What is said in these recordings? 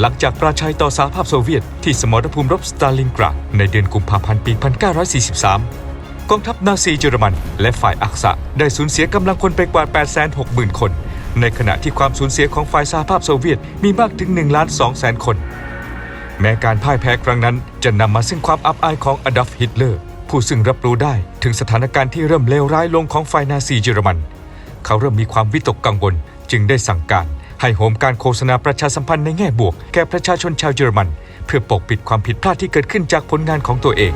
หลังจากปราชัยต่อสหภาพโซเวียตที่สมรภูมิรบสตาลินกราดในเดือนกุมภาพันธ์ปี 1943 กองทัพนาซีเยอรมัน และฝ่ายอักษะได้สูญเสียกำลังคนไปกว่า 860,000 คน ในขณะที่ความสูญเสียของฝ่ายสหภาพโซเวียตมีมากถึง1ล้าน2แสนคน แม้การพ่ายแพ้ครั้งนั้นจะนำมาซึ่งความอับอายของอดอล์ฟฮิตเลอร์ ผู้ซึ่งรับรู้ได้ถึงสถานการณ์ที่เริ่มเลวร้ายลงของฝ่ายนาซีเยอรมัน เขาเริ่มมีความวิตกกังวลจึงได้สั่งการ ให้โหมการโฆษณาประชาสัมพันธ์ในแง่บวก แก่ประชาชนชาวเยอรมัน เพื่อปกปิดความผิดพลาดที่เกิดขึ้นจากผลงานของตัวเอง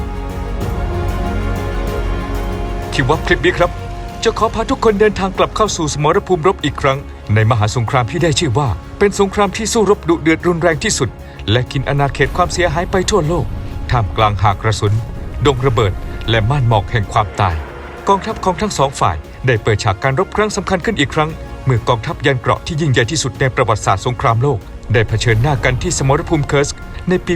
คิดว่าคลิปนี้ครับ จะขอพาทุกคนเดินทางกลับเข้าสู่สมรภูมิรบอีกครั้ง ในมหาสงครามที่ได้ชื่อว่า เป็นสงครามที่สู้รบดุเดือดรุนแรงที่สุด และกินอาณาเขตความเสียหายไปทั่วโลก ท่ามกลางหากกระสุน ดงระเบิด และม่านหมอกแห่งความตาย กองทัพของทั้งสองฝ่ายได้เปิดฉากการรบครั้งสำคัญขึ้นอีกครั้ง เมื่อกองทัพยันเกราะที่ยิ่งใหญ่ที่สุดในประวัติศาสตร์สงครามโลก ได้เผชิญหน้ากันที่สมรภูมิเคิร์สในปี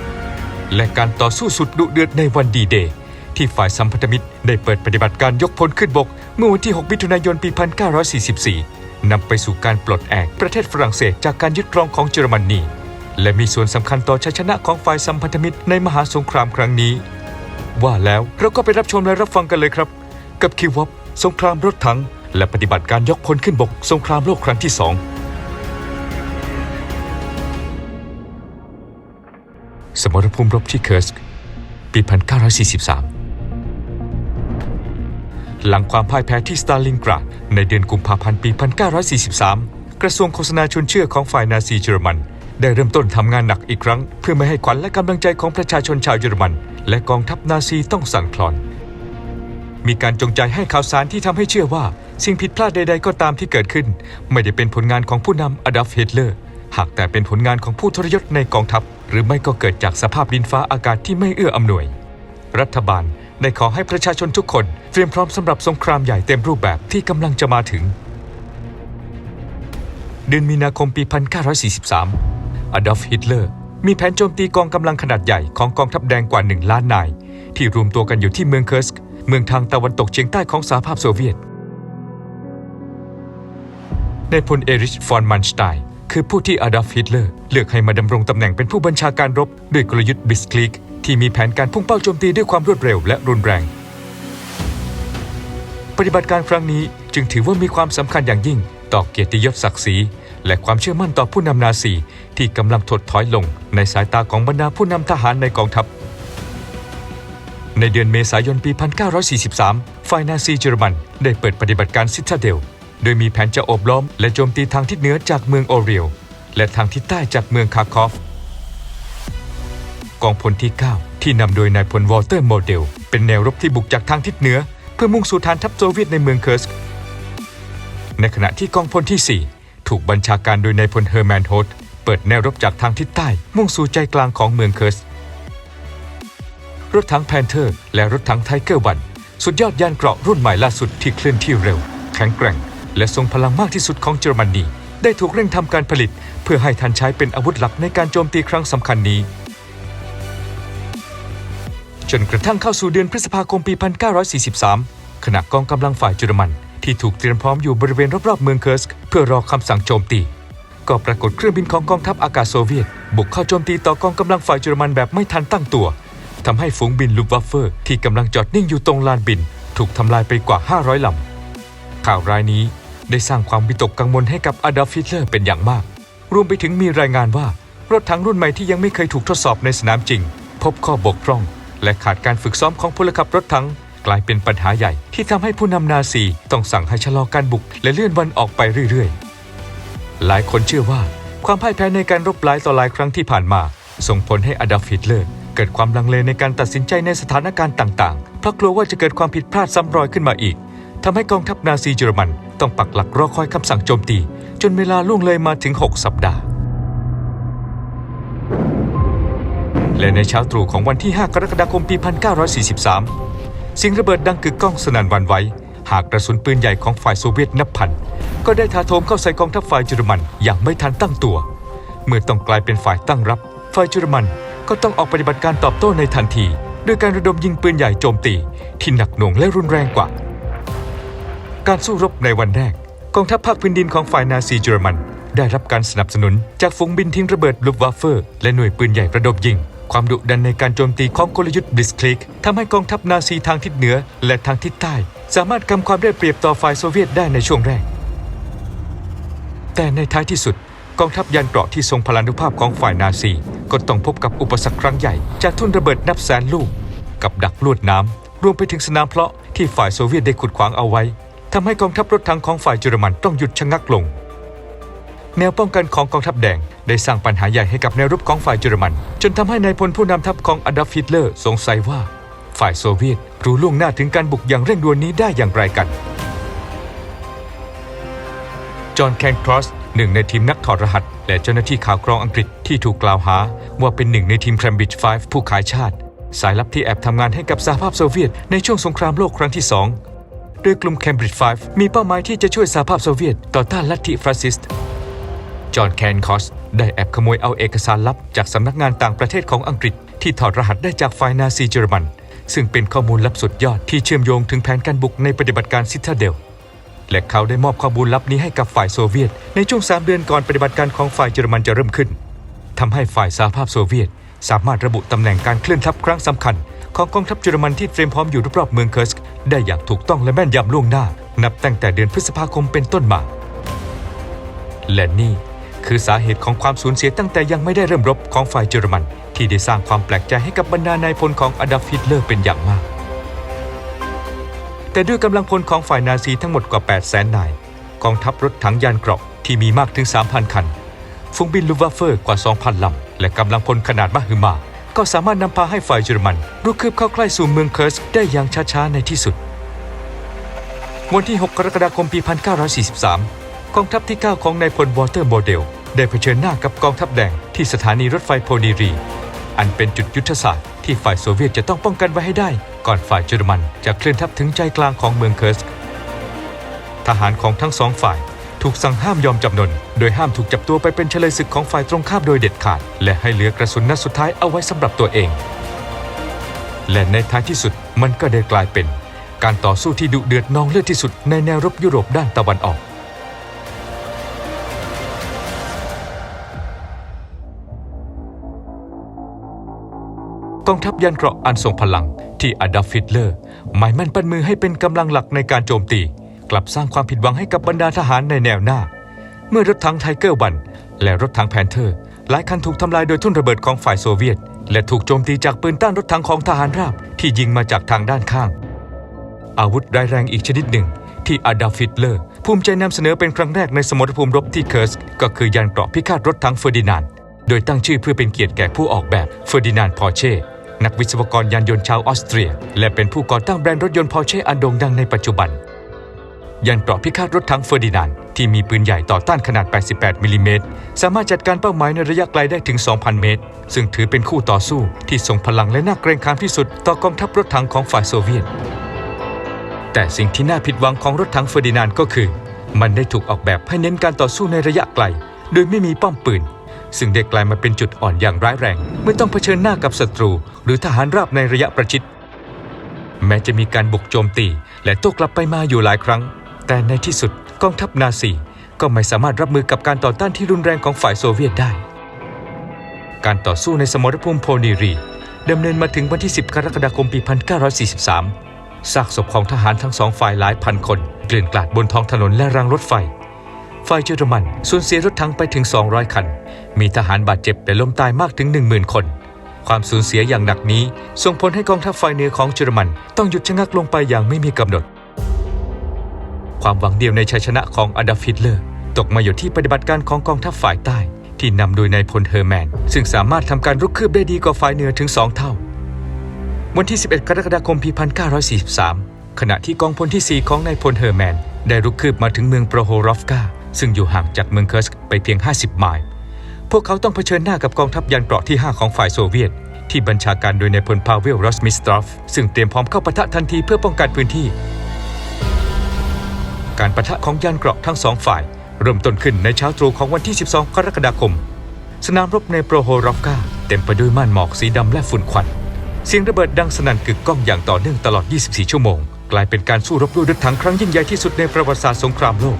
1943 และการต่อสู้สุดดุเดือดในวันดีเดย์ที่ฝ่ายสัมพันธมิตรได้เปิดปฏิบัติการยกพลขึ้นบก เมื่อวันที่ 6 มิถุนายน ปี 1944 นำไปสู่การปลดแอกประเทศฝรั่งเศสจากการยึดครองของเยอรมนีและมีส่วนสำคัญต่อชัยชนะของฝ่ายสัมพันธมิตรในมหาสงครามครั้งนี้ ว่าแล้วเราก็ไปรับชมและรับฟังกันเลยครับ กับคิววอปสงครามรถถัง และปฏิบัติการยกพลขึ้นบกสงครามโลกครั้งที่สอง สมรภูมิรบที่เคิร์สกปี 1943 หลังความพ่ายแพ้ที่สตาลินกราดในเดือนกุมภาพันธ์ปี 1943 กระทรวงโฆษณาชวนเชื่อของฝ่ายนาซีเยอรมัน ได้เริ่มต้นทำงานหนักอีกครั้ง เพื่อไม่ให้ขวัญและกำลังใจของประชาชนชาวเยอรมัน และกองทัพนาซีต้องสั่นคลอน มีการจงใจให้ข่าวสารที่ทำให้เชื่อว่า สิ่งผิดพลาดใดๆก็ตามที่เกิดขึ้น ไม่ได้เป็นผลงานของผู้นำอดอล์ฟฮิตเลอร์ หากแต่เป็นผลงานของผู้ทรยศในกองทัพ หรือไม่ก็เกิดจากสภาพดินฟ้าอากาศที่ไม่เอื้ออำนวย รัฐบาลได้ขอให้ประชาชนทุกคนเตรียมพร้อมสำหรับสงครามใหญ่เต็มรูปแบบที่กำลังจะมาถึง เดือนมีนาคมปี 1943 อดอล์ฟฮิตเลอร์ มีแผนโจมตีกองกำลังขนาดใหญ่ของกองทัพแดงกว่า 1 ล้านนาย ที่รวมตัวกันอยู่ที่เมืองเคิร์สกเมืองทางตะวันตกเฉียงใต้ของสหภาพโซเวียต ในพลเอริชฟอนมันสไตน์คือผู้ที่อดอล์ฟฮิตเลอร์เลือกให้มาดำรงตำแหน่งเป็นผู้บัญชาการรบด้วยกลยุทธ์บิสคลิกที่มีแผนการพุ่งเป้าโจมตีด้วยความรวดเร็วและรุนแรง ปฏิบัติการครั้งนี้จึงถือว่ามีความสำคัญอย่างยิ่งต่อเกียรติยศศักดิ์ศรีและความเชื่อมั่นต่อผู้นำนาซีที่กำลังถดถอยลงในสายตาของบรรดาผู้นำทหารในกองทัพ ในเดือนเมษายนปี 1943 ฝ่ายนาซีเยอรมันได้เปิดปฏิบัติการซิตาเดล โดยมีแผนจะโอบล้อมและโจมตีทางทิศเหนือจากเมืองโอเรียลและทางทิศใต้จากเมืองคาร์คอฟ กองพลที่ 9 ที่นำโดยนายพลวอลเตอร์โมเดล เป็นแนวรบที่บุกจากทางทิศเหนือ เพื่อมุ่งสู่ฐานทัพโซเวียตในเมืองเคิร์สในขณะที่กองพลที่ 4 ถูกบัญชาการโดยนายพลเฮอร์แมนโฮตเปิดแนวรบจากทางทิศใต้ มุ่งสู่ใจกลางของเมืองเคิร์สรถถังแพนเทอร์ และรถถังไทเกอร์วันสุดยอดยานเกราะรุ่นใหม่ล่าสุดที่เคลื่อนที่เร็ว แข็งแกร่ง และทรงพลังมากที่สุดของเยอรมนีได้ถูกเร่งทำการผลิต เพื่อให้ทันใช้เป็นอาวุธหลักในการโจมตีครั้งสำคัญนี้ จนกระทั่งเข้าสู่เดือนพฤษภาคมปี 1943 ขณะกองกำลังฝ่ายเยอรมัน ที่ถูกเตรียมพร้อมอยู่บริเวณรอบๆเมืองเคิร์สเพื่อรอคำสั่งโจมตี ก็ปรากฏเครื่องบินของกองทัพอากาศโซเวียต บุกเข้าโจมตีต่อกองกำลังฝ่ายเยอรมันแบบไม่ทันตั้งตัวทำให้ฝูงบินลูฟวัฟเฟอร์ ที่กำลังจอดนิ่งอยู่ตรงลานบิน ถูกทำลายไปกว่า 500ลำข่าวร้ายนี้ ได้สร้างความวิตกกังวลให้กับอดอล์ฟฮิตเลอร์เป็นอย่างมาก รวมไปถึงมีรายงานว่ารถถังรุ่นใหม่ที่ยังไม่เคยถูกทดสอบในสนามจริง พบข้อบกพร่อง และขาดการฝึกซ้อมของพลขับรถถังกลายเป็นปัญหาใหญ่ที่ทำให้ผู้นำนาซีต้องสั่งให้ชะลอการบุก และเลื่อนวันออกไปเรื่อยๆ หลายคนเชื่อว่า ความพ่ายแพ้ในการรบหลายต่อหลายครั้งที่ผ่านมา ส่งผลให้อดอล์ฟฮิตเลอร์เกิดความลังเลในการตัดสินใจในสถานการณ์ต่างๆ เพราะกลัวว่าจะเกิดความผิดพลาดซ้ำรอยขึ้นมาอีก ทำให้กองทัพนาซีเยอรมันต้องปักหลักรอคอยคำสั่งโจมตี จนเวลาล่วงเลยมาถึง 6 สัปดาห์ และในเช้าตรู่ของวันที่ 5 กรกฎาคมปี 1943สิ่งระเบิดดังกึกก้องสนั่นวันไหวหากกระสุนปืนใหญ่ของฝ่ายโซเวียตนับพัน ก็ได้ถาโถมเข้าใส่กองทัพฝ่ายเยอรมันอย่างไม่ทันตั้งตัว เมื่อต้องกลายเป็นฝ่ายตั้งรับ ฝ่ายเยอรมันก็ต้องออกปฏิบัติการตอบโต้ในทันที ด้วยการระดมยิงปืนใหญ่โจมตี ที่หนักหน่วงและรุนแรงกว่า การสู้รบในวันแรก กองทัพภาคพื้นดินของฝ่ายนาซีเยอรมัน ได้รับการสนับสนุนจากฝูงบินทิ้งระเบิดลูฟวาเฟอร์และหน่วยปืนใหญ่ประดบยิง ความดุดันในการโจมตีของกลยุทธ์บลิสคลิกทำให้กองทัพนาซีทางทิศเหนือและทางทิศใต้ สามารถกำความได้เปรียบต่อฝ่ายโซเวียตได้ในช่วงแรก แต่ในท้ายที่สุด กองทัพยานเกราะที่ทรงพลานุภาพของฝ่ายนาซี ก็ต้องพบกับอุปสรรคครั้งใหญ่จากทุ่นระเบิดนับแสนลูก กับดักลวดน้ำรวมไปถึงสนามเพลาะที่ฝ่ายโซเวียตได้ขุดขวางเอาไว้ ทำให้กองทัพรถถังของฝ่ายเยอรมันต้องหยุดชะงักลง แนวป้องกันของกองทัพแดงได้สร้างปัญหาใหญ่ให้กับแนวรบของฝ่ายเยอรมัน จนทำให้นายพลผู้นำทัพของอดัลฟิตเลอร์สงสัยว่า ฝ่ายโซเวียตรู้ล่วงหน้าถึงการบุกอย่างเร่งด่วนนี้ได้อย่างไรกัน จอห์นแคนครอสหนึ่งในทีมนักถอดรหัส และเจ้าหน้าที่ข่าวกรองอังกฤษที่ถูกกล่าวหา ว่าเป็นหนึ่งในทีมแคมบริดจ์ผู้ขายชาติ สายลับที่แอบทำงานให้กับสหภาพโซเวียตในช่วงสงครามโลกครั้งที่สอง โดยกลุ่มแคมบริดจ์5มีเป้าหมายที่จะช่วยสหภาพโซเวียตต่อต้านลัทธิฟาสซิสต์จอห์นแคนคอสได้แอบขโมยเอาเอกสารลับจากสำนักงานต่างประเทศของอังกฤษ ที่ถอดรหัสได้จากฝ่ายนาซีเยอรมัน ซึ่งเป็นข้อมูลลับสุดยอดที่เชื่อมโยงถึงแผนการบุกในปฏิบัติการซิตาเดล และเขาได้มอบข้อมูลลับนี้ให้กับฝ่ายโซเวียต ในช่วง 3 เดือนก่อนปฏิบัติการของฝ่ายเยอรมันจะเริ่มขึ้นทำให้ฝ่ายสหภาพโซเวียต สามารถระบุตำแหน่งการเคลื่อนทัพครั้งสำคัญ ของกองทัพเยอรมันที่เตรียมพร้อมอยู่รอบๆเมืองเคิร์สได้อย่างถูกต้องและแม่นยำล่วงหน้า นับตั้งแต่เดือนพฤษภาคมเป็นต้นมา และนี่คือสาเหตุของความสูญเสียตั้งแต่ยังไม่ได้เริ่มรบของฝ่ายเยอรมัน ที่ได้สร้างความแปลกใจให้กับบรรดานายพลของอดัลฟิตเลอร์เป็นอย่างมาก แต่ด้วยกำลังพลของฝ่ายนาซีทั้งหมดกว่า 8 0 0แสนนายกองทัพรถถังยานเกราะที่มีมากถึง 3,000 คัน ฝูงบินลูฟวาเฟอร์กว่า 2,000 ลำ และกำลังพลขนาดมหึมา ก็สามารถนำพาให้ฝ่ายเยอรมันรุกคืบเข้าใกล้สู่เมืองเคิร์สได้อย่างช้าๆในที่สุด วันที่ 6 กรกฎาคมปี 1943 กองทัพที่ 9 ของนายพลวอเตอร์โมเดล ได้เผชิญหน้ากับกองทัพแดงที่สถานีรถไฟโพนีรี อันเป็นจุดยุทธศาสตร์ที่ฝ่ายโซเวียตจะต้องป้องกันไว้ให้ได้ ก่อนฝ่ายเยอรมันจะเคลื่อนทัพถึงใจกลางของเมืองเคิร์สทหารของทั้งสองฝ่าย ถูกสั่งห้ามยอมจำนน โดยห้ามถูกจับตัวไปเป็นเฉลยศึกของฝ่ายตรงข้ามโดยเด็ดขาด และให้เหลือกระสุนนัดสุดท้ายเอาไว้สำหรับตัวเอง และในท้ายที่สุดมันก็ได้กลายเป็น การต่อสู้ที่ดุเดือดนองเลือดที่สุดในแนวรบยุโรปด้านตะวันออกกองทัพยันเกราะอันทรงพลังที่อดัลฟิตเลอร์หมายมั่นปั้นมือให้เป็นกำลังหลักในการโจมตี กลับสร้างความผิดหวังให้กับบรรดาทหารในแนวหน้า เมื่อรถถังไทเกอร์วันและรถถังแพนเทอร์ หลายคันถูกทำลายโดยทุ่นระเบิดของฝ่ายโซเวียต และถูกโจมตีจากปืนต้านรถถังของทหารราบที่ยิงมาจากทางด้านข้าง อาวุธร้ายแรงอีกชนิดหนึ่ง ที่อดัลฟิตเลอร์ ภูมิใจนำเสนอเป็นครั้งแรกในสมรภูมิรบที่เคิร์สก็คือยานเกราะพิฆาตรถถังเฟอร์ดินานโดยตั้งชื่อเพื่อเป็นเกียรติแก่ผู้ออกแบบเฟอร์ดินานพอเช่นักวิศวกรยานยนต์ชาวออสเตรีย และเป็นผู้ก่อตั้งแบรนด์รถยนต์พอเช่อันโด่งดังในปัจจุบัน ยานเกราะพิฆาตรถถังเฟอร์ดินานที่มีปืนใหญ่ต่อต้านขนาด 88 มิลลิเมตร สามารถจัดการเป้าหมายในระยะไกลได้ถึง 2,000 เมตร ซึ่งถือเป็นคู่ต่อสู้ที่ทรงพลังและน่าเกรงขามที่สุดต่อกองทัพรถถังของฝ่ายโซเวียต แต่สิ่งที่น่าผิดหวังของรถถังเฟอร์ดินานก็คือ มันได้ถูกออกแบบให้เน้นการต่อสู้ในระยะไกล โดยไม่มีป้อมปืน ซึ่งได้กลายมาเป็นจุดอ่อนอย่างร้ายแรงเมื่อต้องเผชิญหน้ากับศัตรู หรือทหารราบในระยะประชิด แม้จะมีการบุกโจมตี และโต้กลับไปมาอยู่หลายครั้ง แต่ในที่สุดกองทัพนาซีก็ไม่สามารถรับมือกับการต่อต้านที่รุนแรงของฝ่ายโซเวียตได้ การต่อสู้ในสมรภูมิโพนีรีดำเนินมาถึงวันที่ 10 กรกฎาคมปี 1943 ซากศพของทหารทั้งสองฝ่ายหลายพันคนเกลื่อนกลาดบนท้องถนนและรางรถไฟ ฝ่ายเยอรมันสูญเสียรถถังไปถึง 200 คัน มีทหารบาดเจ็บและล้มตายมากถึง 10,000 คน ความสูญเสียอย่างหนักนี้ ส่งผลให้กองทัพฝ่ายเหนือของเยอรมันต้องหยุดชะงักลงไปอย่างไม่มีกำหนด ความหวังเดียวในชัยชนะของอดัลฟิตเลอร์ตกมาอยู่ที่ปฏิบัติการของกองทัพฝ่ายใต้ ที่นำโดยนายพลเฮอร์แมน ซึ่งสามารถทำการรุกคืบได้ดีกว่าฝ่ายเหนือถึง 2 เท่า วันที่ 11 กรกฎาคม ปี 1943 ขณะที่กองพลที่ 4 ของนายพลเฮอร์แมน ได้รุกคืบมาถึงเมืองโปรโฮรอฟกาซึ่งอยู่ห่างจากเมืองเคิร์สไปเพียง 50 ไมล์พวกเขาต้องเผชิญหน้ากับกองทัพยานเกราะที่ 5 ของฝ่ายโซเวียต ที่บัญชาการโดยนายพลพาเวลรอสมิสตรอฟซึ่งเตรียมพร้อมเข้าปะทะทันทีเพื่อป้องกันพื้นที่ การปะทะของยานเกราะทั้งสองฝ่าย เริ่มต้นขึ้นในเช้าตรู่ของวันที่ 12 กรกฎาคม สนามรบในโปรโฮรอฟกาเต็มไปด้วยม่านหมอกสีดำและฝุ่นควัน เสียงระเบิดดังสนั่นกึกก้องอย่างต่อเนื่องตลอด 24 ชั่วโมง กลายเป็นการสู้รบด้วยรถถังครั้งยิ่งใหญ่ที่สุดในประวัติศาสตร์สงครามโลก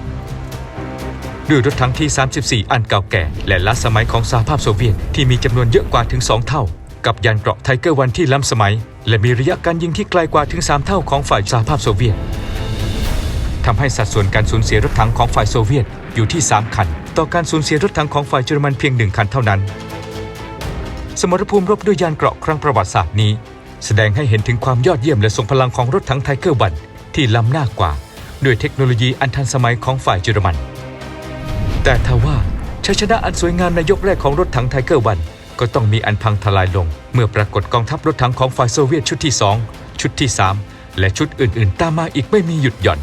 ด้วยรถถังที่ 34 อันเก่าแก่ และล้าสมัยของสหภาพโซเวียตที่มีจำนวนเยอะกว่าถึง 2 เท่า กับยานเกราะไทเกอร์วันที่ล้ำสมัย และมีระยะการยิงที่ไกลกว่าถึง 3 เท่าของฝ่ายสหภาพโซเวียต ทำให้สัดส่วนการสูญเสียรถถังของฝ่ายโซเวียตอยู่ที่ 3 คัน ต่อการสูญเสียรถถังของฝ่ายเยอรมันเพียงหนึ่งคันเท่านั้น สมรภูมิรบด้วยยานเกราะครั้งประวัติศาสตร์นี้ แสดงให้เห็นถึงความยอดเยี่ยมและทรงพลังของรถถังไทเกอร์วันที่ล้ำหน้ากว่า ด้วยเทคโนโลยีอันทันสมัยของฝ่ายเยอรมัน แต่ทว่าชัยชนะอันสวยงามในยกแรกของรถถังไทเกอร์วันก็ต้องมีอันพังทลายลง เมื่อปรากฏกองทัพรถถังของฝ่ายโซเวียตชุดที่ 2 ชุดที่ 3 และชุดอื่น ๆ ตามมาอีกไม่มีหยุดหย่อน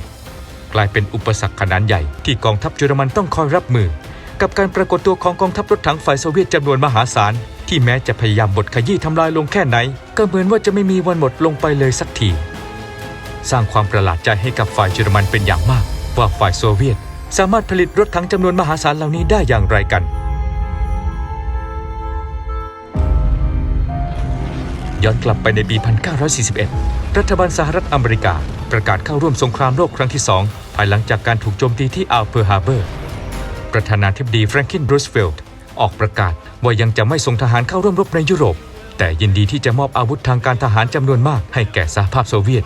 กลายเป็นอุปสรรคขนาดใหญ่ที่กองทัพเยอรมันต้องคอยรับมือ กับการปรากฏตัวของกองทัพรถถังฝ่ายโซเวียตจำนวนมหาศาล ที่แม้จะพยายามบดขยี้ทำลายลงแค่ไหน ก็เหมือนว่าจะไม่มีวันหมดลงไปเลยสักที สร้างความประหลาดใจให้กับฝ่ายเยอรมันเป็นอย่างมาก ว่าฝ่ายโซเวียต สามารถผลิตรถถังจำนวนมหาศาลเหล่านี้ได้อย่างไรกันย้อนกลับไปในปี 1941 รัฐบาลสหรัฐอเมริกา ประกาศเข้าร่วมสงครามโลกครั้งที่2ภายหลังจากการถูกโจมตีที่อ่าวเพิร์ฮาเบอร์ ประธานาธิบดีแฟรงคลินรูสเวลต์ออกประกาศว่ายังจะไม่ส่งทหารเข้าร่วมรบในยุโรป แต่ยินดีที่จะมอบอาวุธทางการทหารจำนวนมากให้แก่สหภาพโซเวียต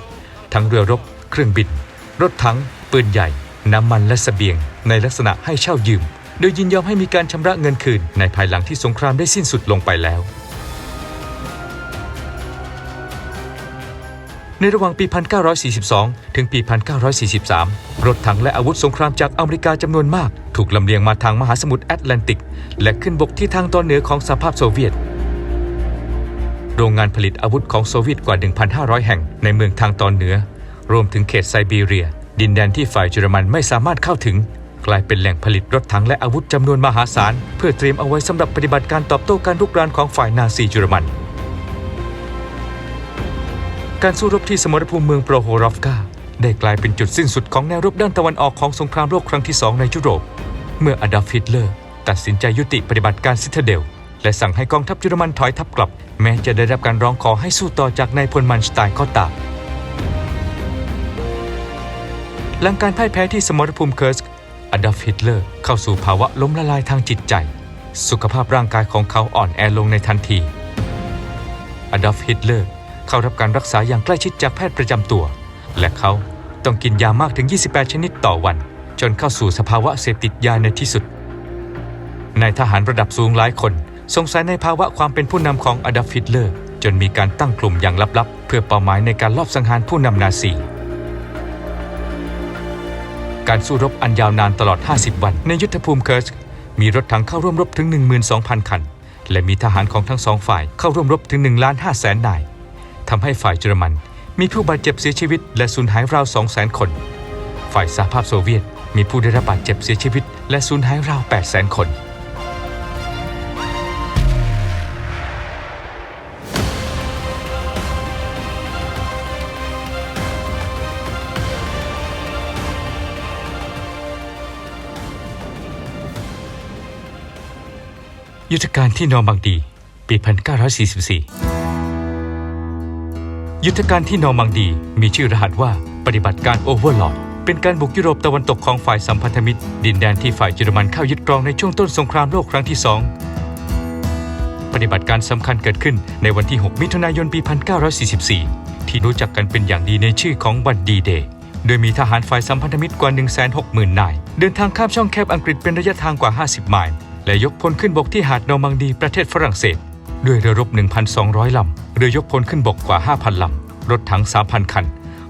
ทั้งเรือรบ เครื่องบิน รถถัง ปืนใหญ่ น้ำมันและเสบียง ในลักษณะให้เช่ายืม โดยยินยอมให้มีการชำระเงินคืนในภายหลังที่สงครามได้สิ้นสุดลงไปแล้ว ในระหว่างปี 1942 ถึงปี 1943 รถถังและอาวุธสงครามจากอเมริกาจำนวนมาก ถูกลำเลียงมาทางมหาสมุทรแอตแลนติก และขึ้นบกที่ทางตอนเหนือของสหภาพโซเวียต โรงงานผลิตอาวุธของโซเวียตกว่า 1,500 แห่งในเมืองทางตอนเหนือ รวมถึงเขตไซบีเรีย ดินแดนที่ฝ่ายเยอรมันไม่สามารถเข้าถึง กลายเป็นแหล่งผลิตรถถังและอาวุธจำนวนมหาศาล เพื่อเตรียมเอาไว้สำหรับปฏิบัติการตอบโต้การรุกรานของฝ่ายนาซีเยอรมัน การสู้รบที่สมรภูมิเมืองโปรโฮรอฟกาได้กลายเป็นจุดสิ้นสุดของแนวรบด้านตะวันออกของสงครามโลกครั้งที่สองในยุโรป เมื่ออดอล์ฟฮิตเลอร์ ตัดสินใจยุติปฏิบัติการซิตาเดล และสั่งให้กองทัพเยอรมันถอยทัพกลับ แม้จะได้รับการร้องขอให้สู้ต่อจากนายพลมันสไตน์ก็ตามหลังการพ่ายแพ้ที่สมรภูมิเคิร์สอดอล์ฟฮิตเลอร์เข้าสู่ภาวะล้มละลายทางจิตใจ สุขภาพร่างกายของเขาอ่อนแอลงในทันทีอดอล์ฟฮิตเลอร์ เข้ารับการรักษาอย่างใกล้ชิดจากแพทย์ประจำตัว และเขาต้องกินยามากถึง 28 ชนิดต่อวัน จนเข้าสู่สภาวะเสพติดยาในที่สุดนายทหารระดับสูงหลายคน สงสัยในภาวะความเป็นผู้นำของอดอล์ฟฮิตเลอร์ จนมีการตั้งกลุ่มอย่างลับๆ เพื่อเป้าหมายในการลอบสังหารผู้นำนาซีการสู้รบอันยาวนานตลอด 50 วัน ในยุทธภูมิเคิร์สมีรถถังเข้าร่วมรบถึง 12,000 คัน และมีทหารของทั้งสองฝ่ายเข้าร่วมรบถึง1ล้าน5แสนนาย ทำให้ฝ่ายเยอรมัน มีผู้บาดเจ็บเสียชีวิต และสูญหายราว200,000 คน ฝ่ายสหภาพโซเวียต มีผู้ได้รับบาดเจ็บเสียชีวิต และสูญหายราว800,000 คน ยุทธการที่นอร์มังดี ปี 1944 ยุทธการที่นอร์มังดีมีชื่อรหัสว่าปฏิบัติการโอเวอร์ลอดเป็นการบุกยุโรปตะวันตกของฝ่ายสัมพันธมิตร ดินแดนที่ฝ่ายเยอรมันเข้ายึดครองในช่วงต้นสงครามโลกครั้งที่สองปฏิบัติการสำคัญเกิดขึ้นในวันที่ 6 มิถุนายนปี 1944 ที่รู้จักกันเป็นอย่างดีในชื่อของวันดีเดย์โดยมีทหารฝ่ายสัมพันธมิตรกว่า 160,000 นาย เดินทางข้ามช่องแคบอังกฤษเป็นระยะทางกว่า 50 ไมล์และยกพลขึ้นบกที่หาดนอร์มังดีประเทศฝรั่งเศส ด้วยเรือรบ 1,200 ลำ เรือยกพลขึ้นบกกว่า 5,000 ลำ รถถัง 3,000 คัน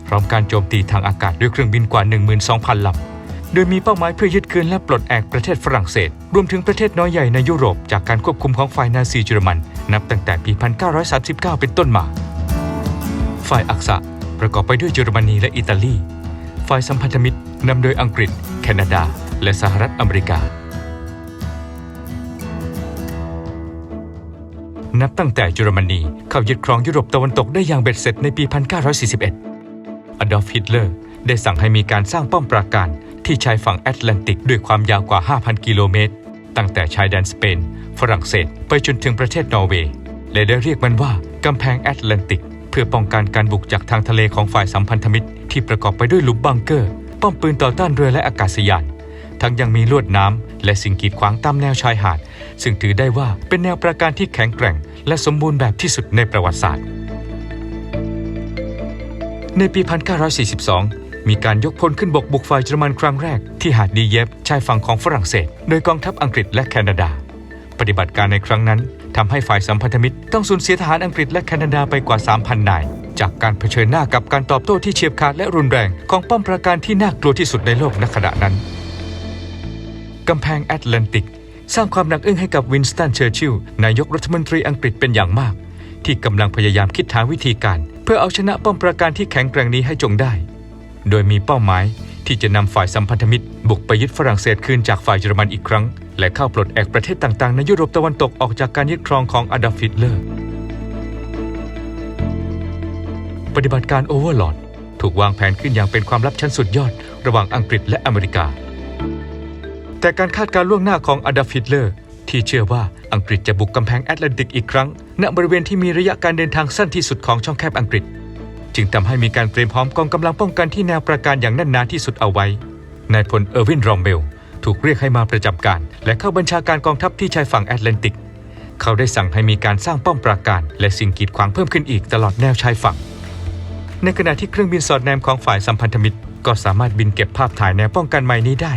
พร้อมการโจมตีทางอากาศด้วยเครื่องบินกว่า 12,000 ลำ โดยมีเป้าหมายเพื่อยึดคืนและปลดแอกประเทศฝรั่งเศส รวมถึงประเทศน้อยใหญ่ในยุโรปจากการควบคุมของฝ่ายนาซีเยอรมัน นับตั้งแต่ปี 1939 เป็นต้นมา ฝ่ายอักษะประกอบไปด้วยเยอรมนีและอิตาลี ฝ่ายสัมพันธมิตรนำโดยอังกฤษ แคนาดา และสหรัฐอเมริกา นับตั้งแต่เยอรมนีเข้ายึดครองยุโรปตะวันตกได้อย่างเบ็ดเสร็จในปี 1941 อดอล์ฟฮิตเลอร์ได้สั่งให้มีการสร้างป้อมปราการที่ชายฝั่งแอตแลนติกด้วยความยาวกว่า 5,000 กิโลเมตร ตั้งแต่ชายแดนสเปน ฝรั่งเศส ไปจนถึงประเทศนอร์เวย์ และได้เรียกมันว่ากำแพงแอตแลนติก เพื่อป้องกันการบุกจากทางทะเลของฝ่ายสัมพันธมิตร ที่ประกอบไปด้วยหลุมบังเกอร์ ป้อมปืนต่อต้านเรือและอากาศยาน ทั้งยังมีลวดน้ำและสิ่งกีดขวางตามแนวชายหาด ซึ่งถือได้ว่าเป็นแนวประการที่แข็งแกร่ง และสมบูรณ์แบบที่สุดในประวัติศาสตร์ ในปี 1942 มีการยกพลขึ้นบกบุกฝ่ายเยอรมันครั้งแรกที่หาดดีเยฟชายฝั่งของฝรั่งเศส โดยกองทัพอังกฤษและแคนาดา ปฏิบัติการในครั้งนั้นทำให้ฝ่ายสัมพันธมิตรต้องสูญเสียทหารอังกฤษและแคนาดาไปกว่า 3,000 นาย จากการเผชิญหน้ากับการตอบโต้ที่เฉียบขาดและรุนแรงของป้อมปราการที่น่ากลัวที่สุดในโลกณขณะนั้น กำแพงแอตแลนติก สร้างความหนักอึ้งให้กับวินสตันเชอร์ชิลนายกรัฐมนตรีอังกฤษเป็นอย่างมาก ที่กำลังพยายามคิดหาวิธีการ เพื่อเอาชนะป้อมปราการที่แข็งแกร่งนี้ให้จงได้ โดยมีเป้าหมายที่จะนำฝ่ายสัมพันธมิตร บุกไปยึดฝรั่งเศสคืนจากฝ่ายเยอรมันอีกครั้ง และเข้าปลดแอกประเทศต่างๆ ในยุโรปตะวันตกออกจากการยึดครองของอดอล์ฟฮิตเลอร์ ปฏิบัติการโอเวอร์ลอดถูกวางแผนขึ้นอย่างเป็นความลับชั้นสุดยอด ระหว่างอังกฤษและอเมริกา แต่การคาดการล่วงหน้าของอดอล์ฟฮิตเลอร์ที่เชื่อว่าอังกฤษจะบุกกำแพงแอตแลนติกอีกครั้ง ณบริเวณที่มีระยะการเดินทางสั้นที่สุดของช่องแคบอังกฤษ จึงทำให้มีการเตรียมพร้อมกองกำลังป้องกันที่แนวประการอย่างแน่นหนาที่สุดเอาไว้นายพลเออร์วินรอมเบลถูกเรียกให้มาประจำการ และเข้าบัญชาการกองทัพที่ชายฝั่งแอตแลนติก เขาได้สั่งให้มีการสร้างป้อมปราการ และสิ่งกีดขวางเพิ่มขึ้นอีกตลอดแนวชายฝั่ง ในขณะที่เครื่องบินสอดแนมของฝ่ายสัมพันธมิตร ก็สามารถบินเก็บภาพถ่ายแนวป้องกันใหม่นี้ได้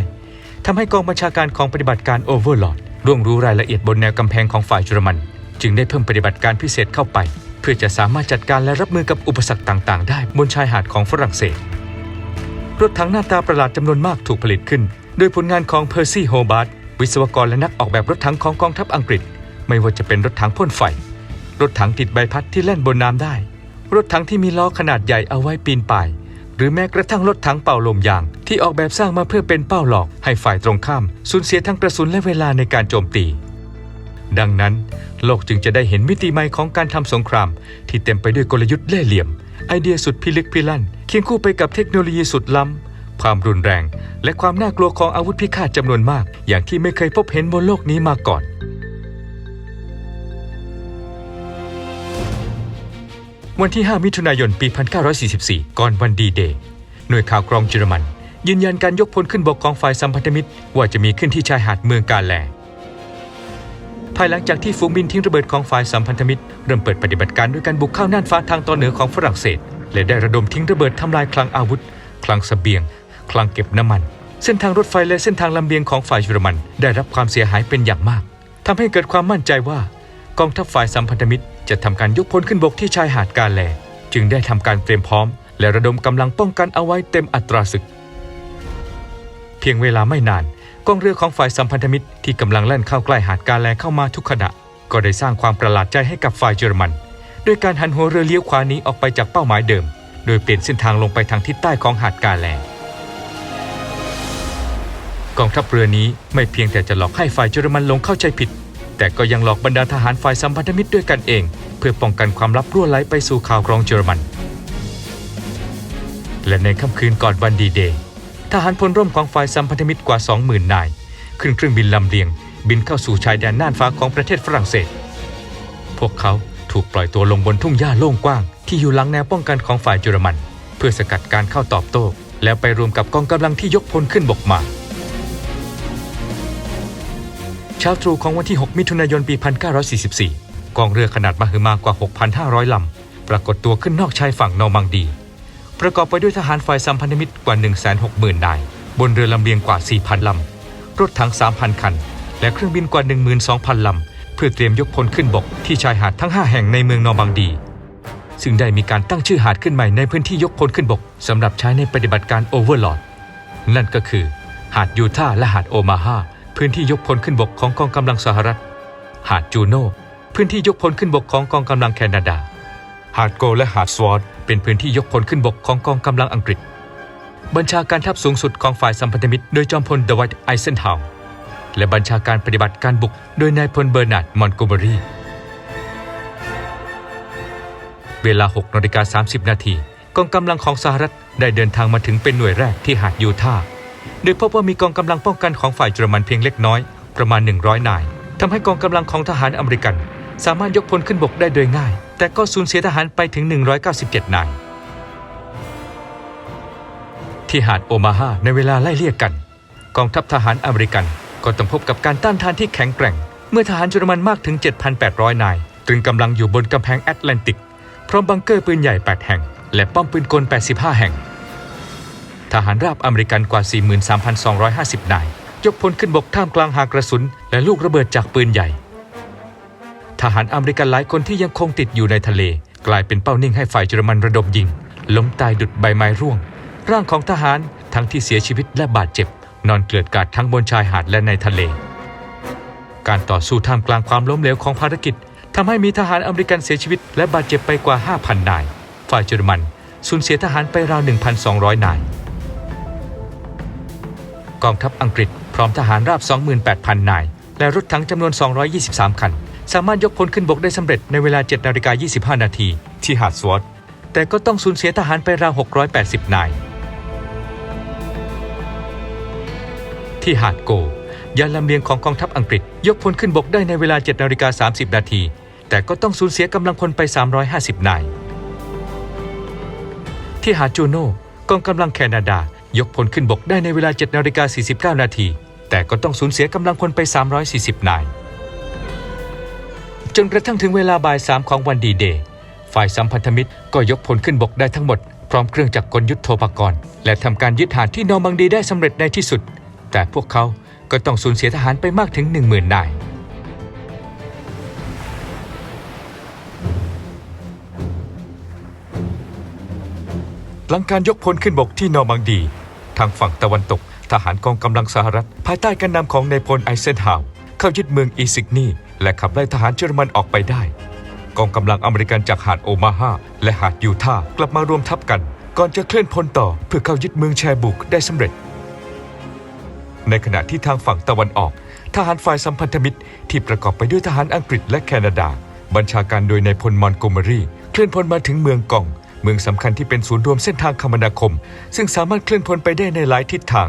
ทำให้กองบัญชาการของปฏิบัติการโอเวอร์ลอดร่วงรู้รายละเอียดบนแนวกำแพงของฝ่ายเยอรมัน จึงได้เพิ่มปฏิบัติการพิเศษเข้าไป เพื่อจะสามารถจัดการและรับมือกับอุปสรรคต่างๆ ได้บนชายหาดของฝรั่งเศส รถถังหน้าตาประหลาดจำนวนมากถูกผลิตขึ้น โดยผลงานของเพอร์ซี่โฮบาร์ตวิศวกรและนักออกแบบรถถังของกองทัพอังกฤษ ไม่ว่าจะเป็นรถถังพ่นไฟ รถถังติดใบพัดที่แล่นบนน้ำได้ รถถังที่มีล้อขนาดใหญ่เอาไว้ปีนป่าย หรือแม้กระทั่งรถถังเป่าลมยาง ที่ออกแบบสร้างมาเพื่อเป็นเป้าหลอก ให้ฝ่ายตรงข้ามสูญเสียทั้งกระสุนและเวลาในการโจมตี ดังนั้น โลกจึงจะได้เห็นมิติใหม่ของการทำสงคราม ที่เต็มไปด้วยกลยุทธ์เล่ห์เหลี่ยม ไอเดียสุดพิลึกพิลั่นเคียงคู่ไปกับเทคโนโลยีสุดล้ำความรุนแรง และความน่ากลัวของอาวุธพิฆาตจำนวนมาก อย่างที่ไม่เคยพบเห็นบนโลกนี้มาก่อน วันที่ 5 มิถุนายน ปี 1944 ก่อนวันดีเดย์ หน่วยข่าวกรองเยอรมัน ยืนยันการยกพลขึ้นบกของฝ่ายสัมพันธมิตร ว่าจะมีขึ้นที่ชายหาดเมืองกาแล ภายหลังจากที่ฝูงบินทิ้งระเบิดของฝ่ายสัมพันธมิตร เริ่มเปิดปฏิบัติการด้วยการบุกเข้าน่านฟ้าทางตอนเหนือของฝรั่งเศส และได้ระดมทิ้งระเบิดทำลายคลังอาวุธ คลังสเสบียง คลังเก็บน้ำมัน เส้นทางรถไฟและเส้นทางลำเลียงของฝ่ายเยอรมัน ได้รับความเสียหายเป็นอย่างมากทำให้เกิดความมั่นใจว่า กองทัพฝ่ายสัมพันธมิตร จะทำการยกพลขึ้นบกที่ชายหาดกาแล จึงได้ทำการเตรียมพร้อม และระดมกำลังป้องกันเอาไว้เต็มอัตราศึก เพียงเวลาไม่นานกองเรือของฝ่ายสัมพันธมิตรที่กำลังแล่นเข้าใกล้หาดกาแลเข้ามาทุกขณะ ก็ได้สร้างความประหลาดใจให้กับฝ่ายเยอรมันด้วยการหันหัวเรือเลี้ยวขวาหนี้ออกไปจากเป้าหมายเดิม โดยเปลี่ยนเส้นทางลงไปทางทิศใต้ของหาดกาแลกองทัพเรือนี้ไม่เพียงแต่จะหลอกให้ฝ่ายเยอรมันลงเข้าใจผิด แต่ก็ยังหลอกบรรดาทหารฝ่ายสัมพันธมิตรด้วยกันเอง เพื่อป้องกันความลับรั่วไหลไปสู่ข่าวกรองเยอรมัน และในค่ำคืนก่อนวันดีเดย์ทหารพลร่มของฝ่ายสัมพันธมิตรกว่า 20,000 นายขึ้นเครื่องบินลำเลียง บินเข้าสู่ชายแดนน่านฟ้าของประเทศฝรั่งเศส พวกเขาถูกปล่อยตัวลงบนทุ่งหญ้าโล่งกว้าง ที่อยู่หลังแนวป้องกันของฝ่ายเยอรมัน เพื่อสกัดการเข้าตอบโต้แล้วไปรวมกับกองกำลังที่ยกพลขึ้นบกมา เช้าตรู่ของวันที่ 6 มิถุนายนปี 1944 กองเรือขนาดมหึมากว่า 6,500 ลำ ปรากฏตัวขึ้นนอกชายฝั่งนอร์มังดี ประกอบไปด้วยทหารฝ่ายสัมพันธมิตรกว่า 160,000 นาย บนเรือลำเลียงกว่า 4,000 ลำ รถถัง 3,000 คัน และเครื่องบินกว่า 12,000 ลำ เพื่อเตรียมยกพลขึ้นบกที่ชายหาดทั้ง 5 แห่งในเมืองนอร์มังดี ซึ่งได้มีการตั้งชื่อหาดขึ้นใหม่ในพื้นที่ยกพลขึ้นบกสำหรับใช้ในปฏิบัติการโอเวอร์ลอดนั่นก็คือ หาดยูทาและหาดโอมาฮา พื้นที่ยกพลขึ้นบกของกองกำลังสหรัฐ หาดจูโน่พื้นที่ยกพลขึ้นบกของกองกำลังแคนาดา หาดโกและหาดสวอตเป็นพื้นที่ยกพลขึ้นบกของกองกำลังอังกฤษ บัญชาการทัพสูงสุดของฝ่ายสัมพันธมิตรโดยจอมพลเดวิดไอเซนฮาวร์และบัญชาการปฏิบัติการบุกโดยนายพลเบอร์นาร์ดมอนโกเบอรีเวลา6นาฬิกา30 นาทีกองกำลังของสหรัฐได้เดินทางมาถึงเป็นหน่วยแรกที่หาดยูทาห์ โดยพบว่ามีกองกำลังป้องกันของฝ่ายเยอรมันเพียงเล็กน้อยประมาณ 100 นายทำให้กองกำลังของทหารอเมริกัน สามารถยกพลขึ้นบกได้โดยง่าย แต่ก็สูญเสียทหารไปถึง 197 นาย ที่หาดโอมาฮาในเวลาไล่เลี่ยกัน กองทัพทหารอเมริกัน ก็ต้องพบกับการต้านทานที่แข็งแกร่ง เมื่อทหารเยอรมันมากถึง 7,800 นาย ตรึงกำลังอยู่บนกำแพงแอตแลนติก พร้อมบังเกอร์ปืนใหญ่ 8 แห่ง และป้อมปืนกล 85 แห่ง ทหารราบอเมริกันกว่า 43,250 นาย ยกพลขึ้นบกท่ามกลางหากระสุน และลูกระเบิดจากปืนใหญ่ ทหารอเมริกันหลายคนที่ยังคงติดอยู่ในทะเล กลายเป็นเป้านิ่งให้ฝ่ายเยอรมันระดมยิง ล้มตายดุดใบไม้ร่วง ร่างของทหารทั้งที่เสียชีวิตและบาดเจ็บ นอนเกลื่อนกาดทั้งบนชายหาดและในทะเล การต่อสู้ท่ามกลางความล้มเหลวของภารกิจทำให้มีทหารอเมริกันเสียชีวิต และบาดเจ็บไปกว่า 5,000 นาย ฝ่ายเยอรมันสูญเสียทหารไปราว 1,200 นาย กองทัพอังกฤษพร้อมทหารราบ 28,000 นาย และรถถังจำนวน 223 คัน สามารถยกพลขึ้นบกได้สำเร็จในเวลา 7นาฬิกา25 นาทีที่หาดสวอตแต่ก็ต้องสูญเสียทหารไปราว 680 นาย ที่หาดโก ยานลำเลียงของกองทัพอังกฤษ ยกพลขึ้นบกได้ในเวลา 7นาฬิกา30 นาที แต่ก็ต้องสูญเสียกำลังพลไป 350 นาย ที่หาดจูโน่กองกำลังแคนาดา ยกพลขึ้นบกได้ในเวลา7นาฬิกา49 นาที แต่ก็ต้องสูญเสียกำลังพลไป 340 นาย จนกระทั่งถึงเวลาบ่ายสามของวันดีเดย์ฝ่ายสัมพันธมิตรก็ยกพลขึ้นบกได้ทั้งหมด พร้อมเครื่องจักรกลยุทธโธปกรณ์ และทำการยึดหาดที่นอร์มังดีได้สำเร็จในที่สุด แต่พวกเขาก็ต้องสูญเสียทหารไปมากถึง 10,000 นาย หลังการยกพลขึ้นบกที่นอร์มังดี ทางฝั่งตะวันตก ทหารกองกำลังสหรัฐ ภายใต้การนำของนายพลไอเซนฮาวเข้ายึดเมืองอีซิกนีและขับไล่ทหารเยอรมันออกไปได้ กองกำลังอเมริกันจากหาดโอมาฮาและหาดยูทาห์กลับมารวมทัพกัน ก่อนจะเคลื่อนพลต่อเพื่อเข้ายึดเมืองแชบุกได้สำเร็จ ในขณะที่ทางฝั่งตะวันออก ทหารฝ่ายสัมพันธมิตร ที่ประกอบไปด้วยทหารอังกฤษและแคนาดา บัญชาการโดยนายพลมอนโกเมอรีเคลื่อนพลมาถึงเมืองกอง เมืองสำคัญที่เป็นศูนย์รวมเส้นทางคมนาคม ซึ่งสามารถเคลื่อนพลไปได้ในหลายทิศทาง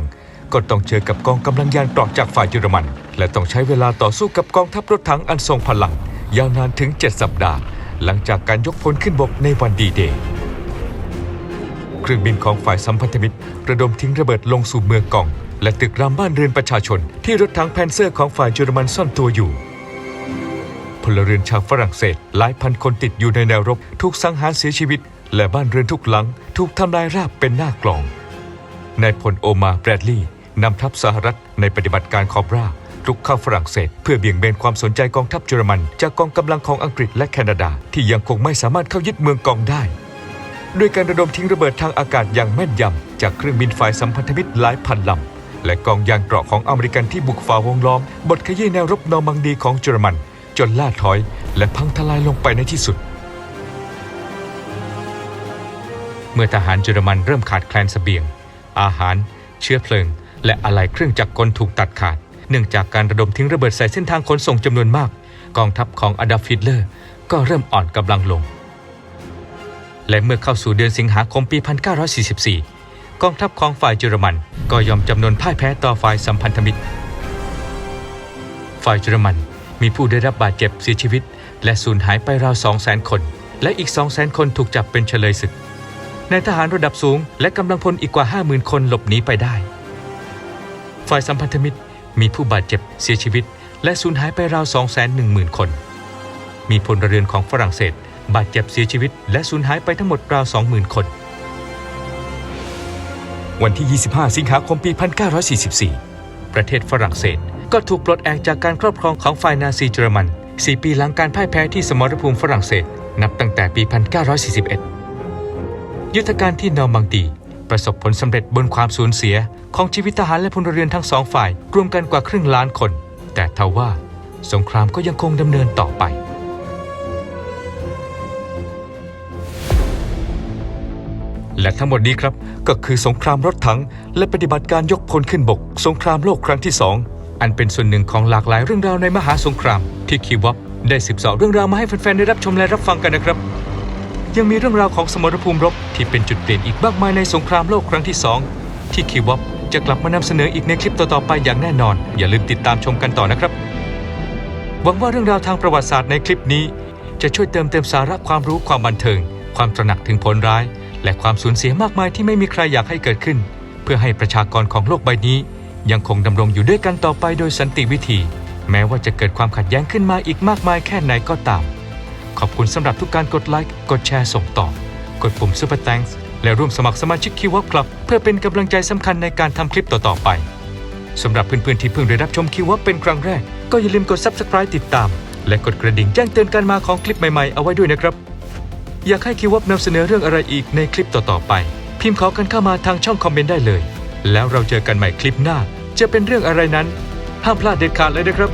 ก็ต้องเจอกับกองกำลังยานเกราะจากฝ่ายเยอรมัน และต้องใช้เวลาต่อสู้กับกองทัพรถถังอันทรงพลัง ยาวนานถึง 7 สัปดาห์ หลังจากการยกพลขึ้นบกในวันดีเดย์เครื่องบินของฝ่ายสัมพันธมิตรระดมทิ้งระเบิดลงสู่เมืองกอง และตึกรามบ้านเรือนประชาชน ที่รถถังแพนเซอร์ของฝ่ายเยอรมันซ่อนตัวอยู่พลเรือนชาวฝรั่งเศส หลายพันคนติดอยู่ในแนวรบ ถูกสังหารเสียชีวิต และบ้านเรือนทุกหลังถูกทำลายราบเป็นหน้ากลอง นายพลโอมาแบรดลีย์นำทัพสหรัฐในปฏิบัติการคอบรารุกเข้าฝรั่งเศส เพื่อเบี่ยงเบนความสนใจกองทัพเยอรมัน จากกองกำลังของอังกฤษและแคนาดา ที่ยังคงไม่สามารถเข้ายึดเมืองกองได้ ด้วยการระดมทิ้งระเบิดทางอากาศอย่างแม่นยำ จากเครื่องบินฝ่ายสัมพันธมิตรหลายพันลำ และกองยานเกราะของอเมริกันที่บุกฝ่าวงล้อมบดขยี้แนวรบนอร์มังดีของเยอรมัน จนล่าถอย และพังทลายลงไปในที่สุด มื่อทหารเยอรมันเริ่มขาดแคลนเสบียง อาหาร เชื้อเพลิง และอะไหล่เครื่องจักรกลถูกตัดขาด เนื่องจากการระดมทิ้งระเบิดใส่เส้นทางขนส่งจำนวนมาก กองทัพของอดาล์ฟฮิตเลอร์ ก็เริ่มอ่อนกำลังลง และเมื่อเข้าสู่เดือนสิงหาคมปี 1944 กองทัพของฝ่ายเยอรมันก็ยอมจำนวนพ่ายแพ้ต่อฝ่ายสัมพันธมิตร ฝ่ายเยอรมันมีผู้ได้รับบาดเจ็บเสียชีวิต และสูญหายไปราว200,000 คน และอีก 200,000 คนถูกจับเป็นเฉลยศึก ในทหารระดับสูง และกำลังพลอีกกว่า 50,000 คนหลบหนีไปได้ ฝ่ายสัมพันธมิตรมีผู้บาดเจ็บเสียชีวิต และสูญหายไปราว 210,000 คน มีพลเรือนของฝรั่งเศส บาดเจ็บเสียชีวิต และสูญหายไปทั้งหมดราว 20,000 คน วันที่ 25 สิงหาคมปี 1944 ประเทศฝรั่งเศส ก็ถูกปลดแอกจากการครอบครองของฝ่ายนาซีเยอรมัน 4 ปีหลังการพ่ายแพ้ที่สมรภูมิฝรั่งเศส นับตั้งแต่ปี 1941 ยุทธการที่นอร์มังดีประสบผลสำเร็จบนความสูญเสียของชีวิตทหารและพลเรือนทั้งสองฝ่าย รวมกันกว่าครึ่งล้านคน แต่ทว่าสงครามก็ยังคงดำเนินต่อไป และทั้งหมดนี้ครับก็คือสงครามรถถัง และปฏิบัติการยกพลขึ้นบก สงครามโลกครั้งที่สองอันเป็นส่วนหนึ่งของหลากหลายเรื่องราวในมหาสงคราม ที่คีวับได้สืบเสาะเรื่องราวมาให้แฟนๆได้รับชมและรับฟังกันนะครับ ยังมีเรื่องราวของสมรภูมิรบที่เป็นจุดเปลี่ยนอีกมากมายในสงครามโลกครั้งที่ 2 ที่คีวับจะกลับมานำเสนออีกในคลิปต่อๆไปอย่างแน่นอน อย่าลืมติดตามชมกันต่อนะครับ หวังว่าเรื่องราวทางประวัติศาสตร์ในคลิปนี้ จะช่วยเติมเต็มสาระความรู้ความบันเทิง ความตระหนักถึงผลร้าย และความสูญเสียมากมายที่ไม่มีใครอยากให้เกิดขึ้น เพื่อให้ประชากรของโลกใบนี้ ยังคงดำรงอยู่ด้วยกันต่อไปโดยสันติวิธี แม้ว่าจะเกิดความขัดแย้งขึ้นมาอีกมากมายแค่ไหนก็ตาม ขอบคุณสำหรับทุกการกดไลค์กดแชร์ส่งต่อ กดปุ่ม Super Thanks และร่วมสมัครสมาชิกคิวอัพคลับเพื่อเป็นกำลังใจสำคัญในการทำคลิปต่อๆไปสำหรับเพื่อนๆที่เพิ่งได้รับชมคิวอัพเป็นครั้งแรก ก็อย่าลืมกด Subscribe ติดตาม และกดกระดิ่งแจ้งเตือนการมาของคลิปใหม่ๆเอาไว้ด้วยนะครับ อยากให้คิวอัพนำเสนอเรื่องอะไรอีกในคลิปต่อๆไป พิมพ์ขอกันเข้ามาทางช่องคอมเมนต์ได้เลย แล้วเราเจอกันใหม่คลิปหน้า จะเป็นเรื่องอะไรนั้นห้ามพลาดเด็ดขาดเลยนะครับ